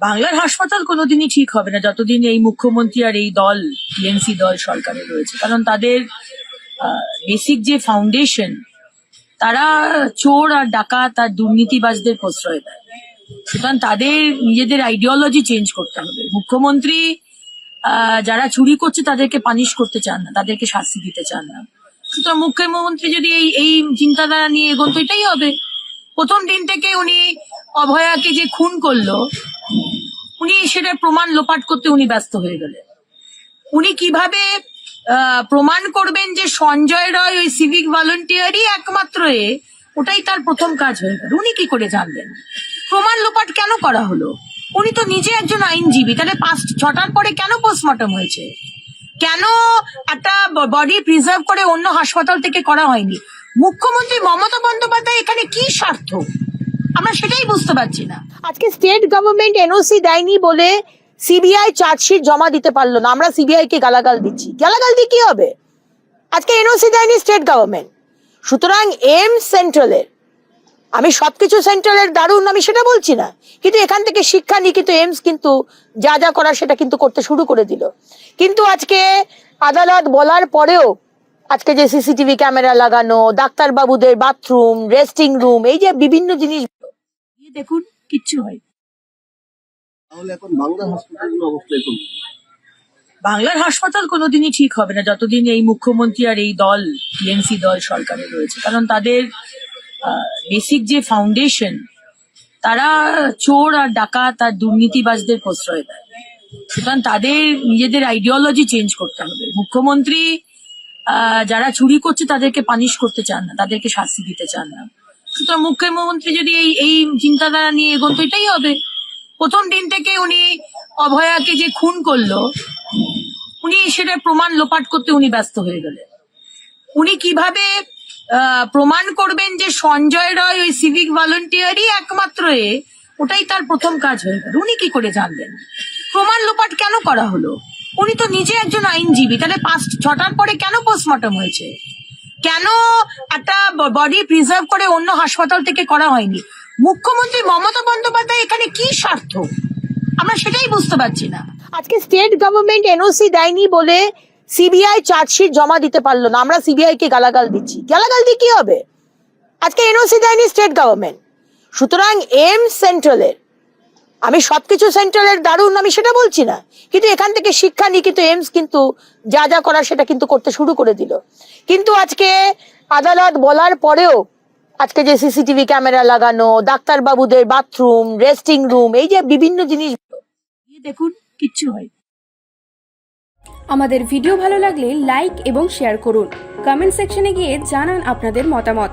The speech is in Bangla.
বাংলার হাসপাতাল কোনোদিনই ঠিক হবে না, যতদিন এই মুখ্যমন্ত্রী আর এই দল, টিএমসি দল সরকারে রয়েছে। কারণ তাদের বেসিক যে ফাউন্ডেশন তারা চোর আর ডাকাত আর দুর্নীতিবাজদের প্রশ্রয় দেয়। সুতরাং তাদের নিজেদের আইডিওলজি চেঞ্জ করতে হবে। মুখ্যমন্ত্রী যারা চুরি করছে, তাদেরকে পানিশ করতে চান না, তাদেরকে শাস্তি দিতে চান না। সুতরাং মুখ্যমন্ত্রী যদি এই এই চিন্তাধারা নিয়ে এগোন, তো এটাই হবে। প্রথম দিন থেকে উনি অভয়াকে যে খুন করল, উনি সেটা প্রমাণ লোপাট করতে উনি ব্যস্ত হয়ে গেলেন। উনি কীভাবে প্রমাণ করবেন যে সঞ্জয় রয় ওই সিভিক ভলেন্টিয়ারই একমাত্র এ, ওটাই তার প্রথম কাজ হয়ে গেল। উনি কি করে জানলেন? প্রমাণ লোপাট কেন করা হলো? উনি তো নিজে একজন আইনজীবী, তাহলে পাঁচ ছটার পরে কেন পোস্টমর্টম হয়েছে? কেন একটা বডি প্রিজার্ভ করে অন্য হাসপাতাল থেকে করা হয়নি? মুখ্যমন্ত্রী মমতা বন্দ্যোপাধ্যায় এখানে কি স্বার্থ? আমরা সেটাই বুঝতে পারছি না। আজকে স্টেট গভর্নমেন্ট এনওসি দেয়নি বলে সিবিআই চার্জশিট জমা দিতে পারল না। আমরা সিবিআই কে গালাগাল দিচ্ছি। গালাগাল দিয়ে কি হবে? আজকে এনওসি দেয়নি স্টেট গভর্নমেন্ট সুতরাং এম সেন্ট্রালের আমি সবকিছু সেন্ট্রালের দারুণ, আমি সেটা বলছি না। কিন্তু এখান থেকে শিক্ষা নিয়ে কিন্তু এমস কিন্তু যা যা করার সেটা কিন্তু করতে শুরু করে দিল। কিন্তু আজকে আদালত বলার পরেও আজকে যে সিসিটিভি ক্যামেরা লাগানো ডাক্তারবাবুদের বাথরুম রেস্টিং রুম এই যে বিভিন্ন জিনিস দেখুন কিচ্ছু হয় তাহলে এখন বাংলা হসপিটালগুলো অবস্থা এখন বাংলার হাসপাতাল কোনোদিনই ঠিক হবে না যতদিন এই মুখ্যমন্ত্রী আর এই দল টিএমসি দল সরকারে রয়েছে। কারণ তাদের বেসিক যে ফাউন্ডেশন তারা চোর আর ডাকাত আর দুর্নীতিবাজদের প্রশ্রয় দেয়। সুতরাং তাদের নিজেদের আইডিওলজি চেঞ্জ করতে হবে। মুখ্যমন্ত্রী যারা চুরি করছে তাদেরকে পানিশ করতে চান না, তাদেরকে শাস্তি দিতে চান না। সুতরাং মুখ্যমন্ত্রী যদি এই এই চিন্তাধারা নিয়ে এগোন এটাই হবে। প্রথম দিন থেকে উনি অভয়াকে যে খুন করল, উনি সেটা প্রমাণ লোপাট করতে উনি ব্যস্ত হয়ে গেলেন। উনি কীভাবে প্রমাণ করবেন যে সঞ্জয় রয় ওই সিভিক ভলেন্টিয়ারই একমাত্র এ, ওটাই তার প্রথম কাজ হয়ে গেল। উনি কি করে জানলেন? প্রমাণ লোপাট কেন করা হলো? উনি তো নিজে একজন আইনজীবী। তাহলে পাঁচ ছটার পরে কেন পোস্টমর্টম হয়েছে? কেন একটা বডি প্রিজার্ভ করে অন্য হাসপাতাল থেকে করা হয়নি? মুখ্যমন্ত্রী মমতা বন্দ্যোপাধ্যায় এখানে কি স্বার্থ? আমরা সেটাই বুঝতে পারছি না। আজকে স্টেট গভর্নমেন্ট এনওসি দেয়নি বলে সিবিআই চার্জশিট জমা দিতে পারল না। আমরা সিবিআই কে গালাগাল দিচ্ছি। গালাগাল দিয়ে কি হবে? আজকে এনওসি দেয়নি স্টেট গভর্নমেন্ট সুতরাং এম সেন্ট্রালের আমি সবকিছু সেন্ট্রালের দারুণ, আমি সেটা বলছি না। কিন্তু এখান থেকে শিক্ষা নিয়ে কিন্তু এমস কিন্তু যা যা করার সেটা কিন্তু করতে শুরু করে দিল। কিন্তু আজকে আদালত বলার পরেও আজকে যে সিসিটিভি ক্যামেরা লাগানো, ডাক্তারবাবুদের বাথরুম, রেস্টিং রুম, এই যে বিভিন্ন জিনিস দেখুন, কিচ্ছু হয় আমাদের ভিডিও ভালো লাগলে লাইক এবং শেয়ার করুন। কমেন্ট সেকশনে গিয়ে জানান আপনাদের মতামত।